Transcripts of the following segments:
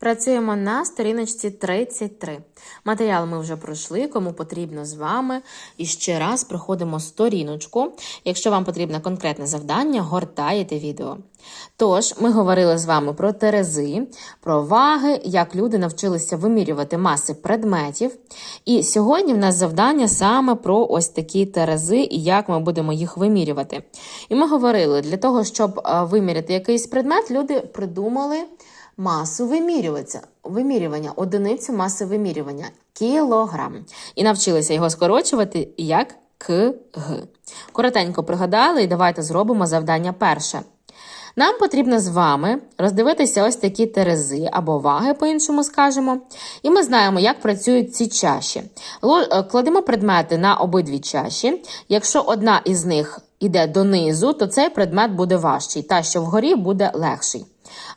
Працюємо на сторіночці 33. Матеріал ми вже пройшли, кому потрібно з вами. І ще раз проходимо сторіночку. Якщо вам потрібне конкретне завдання, гортаєте відео. Тож, ми говорили з вами про терези, про ваги, як люди навчилися вимірювати маси предметів. І сьогодні в нас завдання саме про ось такі терези і як ми будемо їх вимірювати. І ми говорили, для того, щоб е, виміряти якийсь предмет, люди придумали масу вимірювання, вимірювання, одиницю маси вимірювання кілограм. І навчилися його скорочувати як КГ. Коротенько пригадали, і давайте зробимо завдання перше. Нам потрібно з вами роздивитися ось такі терези або ваги, по-іншому скажемо. І ми знаємо, як працюють ці чаші. Е, Кладемо предмети на обидві чаші. Якщо одна із них іде донизу, то цей предмет буде важчий, та що вгорі буде легший.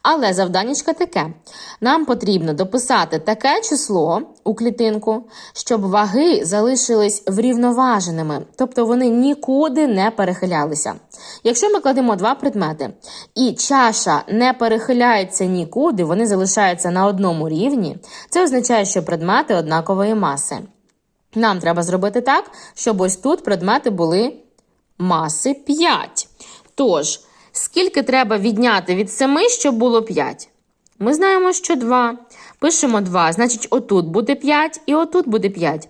Але завданнячка таке: нам потрібно дописати таке число у клітинку, щоб ваги залишились врівноваженими, тобто вони нікуди не перехилялися. Якщо ми кладемо два предмети, і чаша не перехиляється нікуди, вони залишаються на одному рівні, це означає, що предмети однакової маси. Нам треба зробити так, щоб ось тут предмети були маси 5. Тож, скільки треба відняти від 7, щоб було 5? Ми знаємо, що 2. Пишемо 2, значить, отут буде 5 і отут буде 5.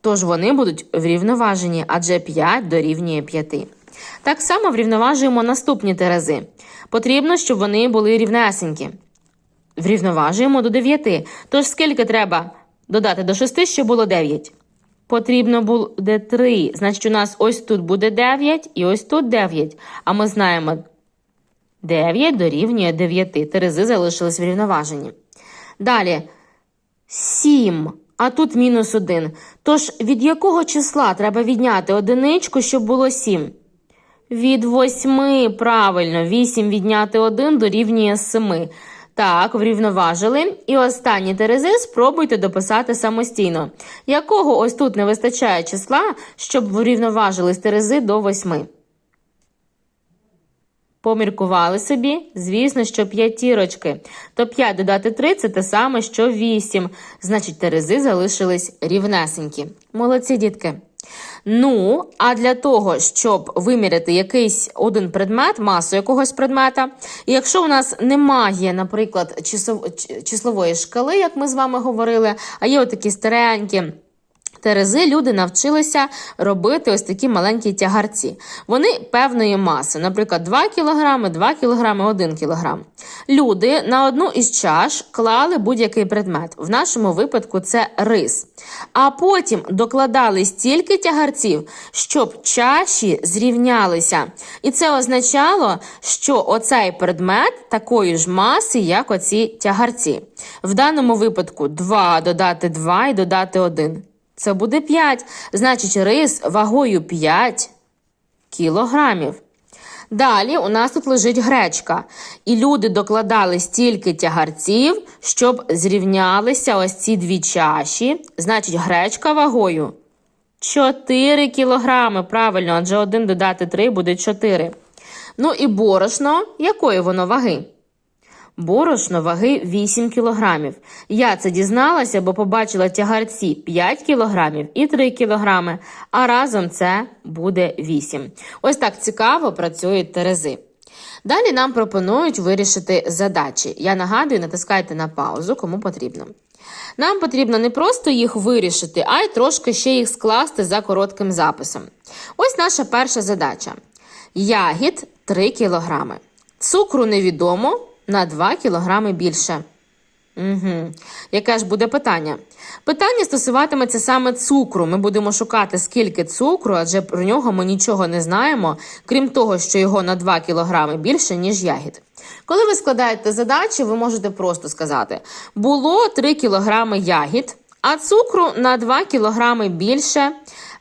Тож вони будуть врівноважені, адже 5 дорівнює 5. Так само врівноважуємо наступні терези. Потрібно, щоб вони були рівнесенькі. Врівноважуємо до 9. Тож скільки треба додати до 6, щоб було 9? Потрібно буде 3. Значить, у нас ось тут буде 9 і ось тут 9. А ми знаємо, 9 дорівнює 9. Терези залишились врівноважені. Далі 7. А тут мінус 1. Тож від якого числа треба відняти одиничку, щоб було 7? Від 8, правильно, 8 відняти 1 дорівнює 7. Так, врівноважили. І останні терези спробуйте дописати самостійно. Якого ось тут не вистачає числа, щоб врівноважились терези до 8? Поміркували собі? Звісно, що п'ятірочки. То 5 додати 3 – це те саме, що 8. Значить, терези залишились рівнесенькі. Молодці, дітки. Ну, а для того, щоб виміряти якийсь один предмет, масу якогось предмета, і якщо у нас немає, наприклад, числової шкали, як ми з вами говорили, а є отакі старенькі. Терези люди навчилися робити ось такі маленькі тягарці. Вони певної маси, наприклад, 2 кг, 2 кг, 1 кг. Люди на одну із чаш клали будь-який предмет. В нашому випадку це рис. А потім докладали стільки тягарців, щоб чаші зрівнялися. І це означало, що оцей предмет такої ж маси, як оці тягарці. В даному випадку 2 додати 2 і додати 1. Це буде 5. Значить, рис вагою 5 кілограмів. Далі у нас тут лежить гречка. І люди докладали стільки тягарців, щоб зрівнялися ось ці дві чаші. Значить, гречка вагою 4 кілограми. Правильно, адже 1 додати 3 буде 4. Ну і борошно, якої воно ваги? Борошно ваги 8 кілограмів. Я це дізналася, бо побачила тягарці 5 кілограмів і 3 кілограми, а разом це буде 8. Ось так цікаво працюють терези. Далі нам пропонують вирішити задачі. Я нагадую, натискайте на паузу, кому потрібно. Нам потрібно не просто їх вирішити, а й трошки ще їх скласти за коротким записом. Ось наша перша задача. Ягід 3 кілограми. Цукру невідомо на 2 кілограми більше. Угу. Яке ж буде питання? Питання стосуватиметься саме цукру. Ми будемо шукати, скільки цукру, адже про нього ми нічого не знаємо, крім того, що його на 2 кілограми більше, ніж ягід. Коли ви складаєте задачі, ви можете просто сказати: було 3 кілограми ягід, а цукру на 2 кілограми більше.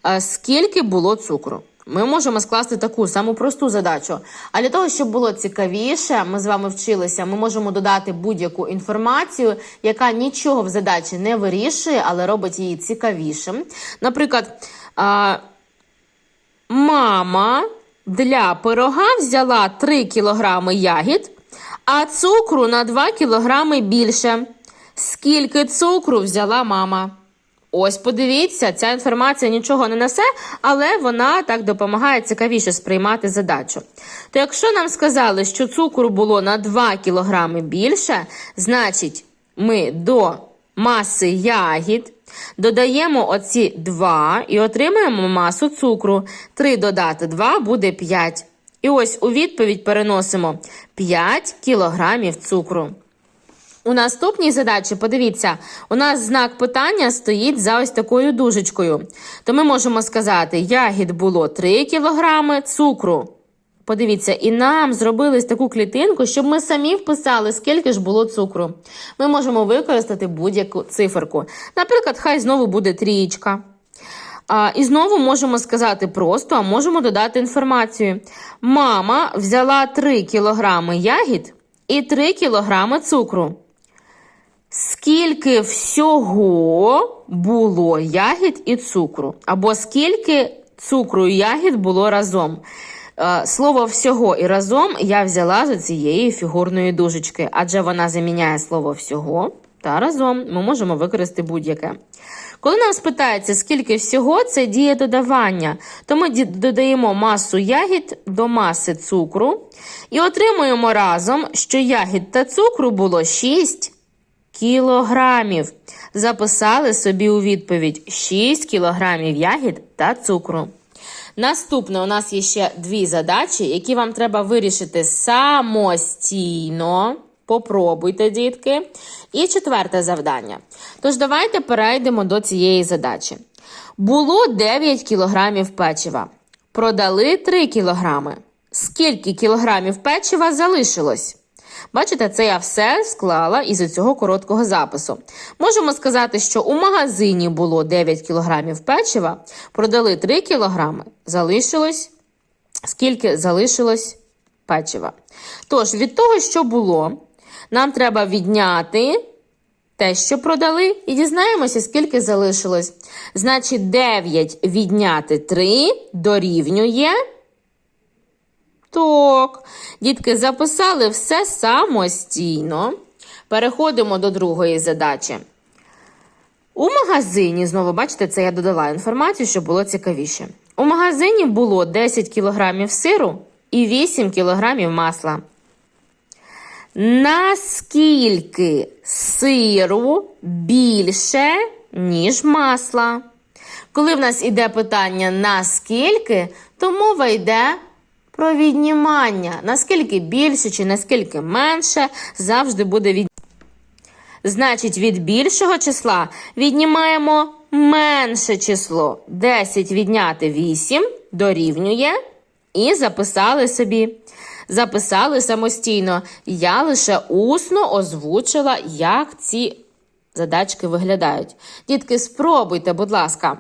Е, Скільки було цукру? Ми можемо скласти таку саму просту задачу. А для того, щоб було цікавіше, ми з вами вчилися, ми можемо додати будь-яку інформацію, яка нічого в задачі не вирішує, але робить її цікавішим. Наприклад, мама для пирога взяла 3 кілограми ягід, а цукру на 2 кілограми більше. Скільки цукру взяла мама? Ось подивіться, ця інформація нічого не несе, але вона так допомагає цікавіше сприймати задачу. То якщо нам сказали, що цукру було на 2 кілограми більше, значить ми до маси ягід додаємо оці 2 і отримаємо масу цукру. 3 додати 2 буде 5. І ось у відповідь переносимо 5 кілограмів цукру. У наступній задачі, подивіться, у нас знак питання стоїть за ось такою дужечкою. То ми можемо сказати, ягід було 3 кілограми цукру. Подивіться, і нам зробили таку клітинку, щоб ми самі вписали, скільки ж було цукру. Ми можемо використати будь-яку циферку. Наприклад, хай знову буде трієчка. А, і знову можемо сказати просто, а можемо додати інформацію. Мама взяла 3 кілограми ягід і 3 кілограми цукру. Скільки всього було ягід і цукру? Або скільки цукру і ягід було разом? Е, Слово всього і разом я взяла з цієї фігурної дужечки, адже вона заміняє слово всього та разом ми можемо використати будь-яке. Коли нам спитається, скільки всього, це діє додавання, то ми додаємо масу ягід до маси цукру і отримуємо разом, що ягід та цукру було 6 кілограмів. Записали собі у відповідь 6 кілограмів ягід та цукру. Наступне у нас є ще дві задачі, які вам треба вирішити самостійно. Попробуйте, дітки. І четверте завдання. Тож давайте перейдемо до цієї задачі. Було 9 кілограмів печива. Продали 3 кілограми. Скільки кілограмів печива залишилось? Бачите, це я все склала із цього короткого запису. Можемо сказати, що у магазині було 9 кілограмів печива, продали 3 кілограми, залишилось скільки залишилось печива. Тож, від того, що було, нам треба відняти те, що продали, і дізнаємося, скільки залишилось. Значить, 9 відняти 3 дорівнює. Так, дітки записали все самостійно. Переходимо до другої задачі. У магазині, знову бачите, це я додала інформацію, щоб було цікавіше. У магазині було 10 кілограмів сиру і 8 кілограмів масла. Наскільки сиру більше, ніж масла? Коли в нас іде питання наскільки, то мова йде про віднімання. Наскільки більше чи наскільки менше, завжди буде від. Значить, від більшого числа віднімаємо менше число. 10 відняти 8 дорівнює. І записали собі. Записали самостійно. Я лише усно озвучила, як ці задачки виглядають. Дітки, спробуйте, будь ласка.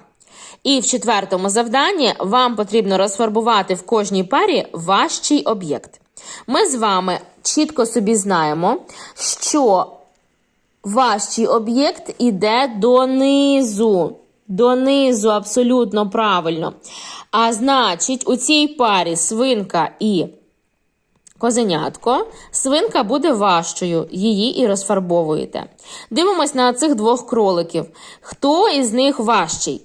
І в четвертому завданні вам потрібно розфарбувати в кожній парі важчий об'єкт. Ми з вами чітко собі знаємо, що важчий об'єкт іде донизу. Донизу, абсолютно правильно. А значить, у цій парі свинка і козенятко, свинка буде важчою, її і розфарбовуєте. Дивимось на цих двох кроликів. Хто із них важчий?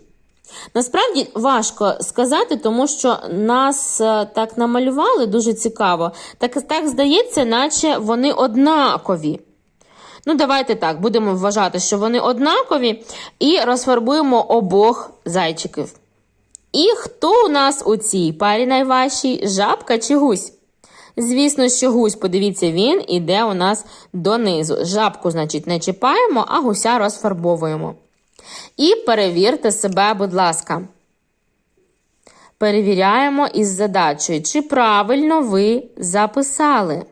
Насправді важко сказати, тому що нас е, так намалювали дуже цікаво. Так, так здається, наче вони однакові. Ну, давайте так, будемо вважати, що вони однакові, і розфарбуємо обох зайчиків. І хто у нас у цій парі найважчий? Жабка чи гусь? Звісно, що гусь, подивіться, він іде у нас донизу. Жабку, значить, не чіпаємо, а гуся розфарбовуємо. І перевірте себе, будь ласка. Перевіряємо із задачею, чи правильно ви записали.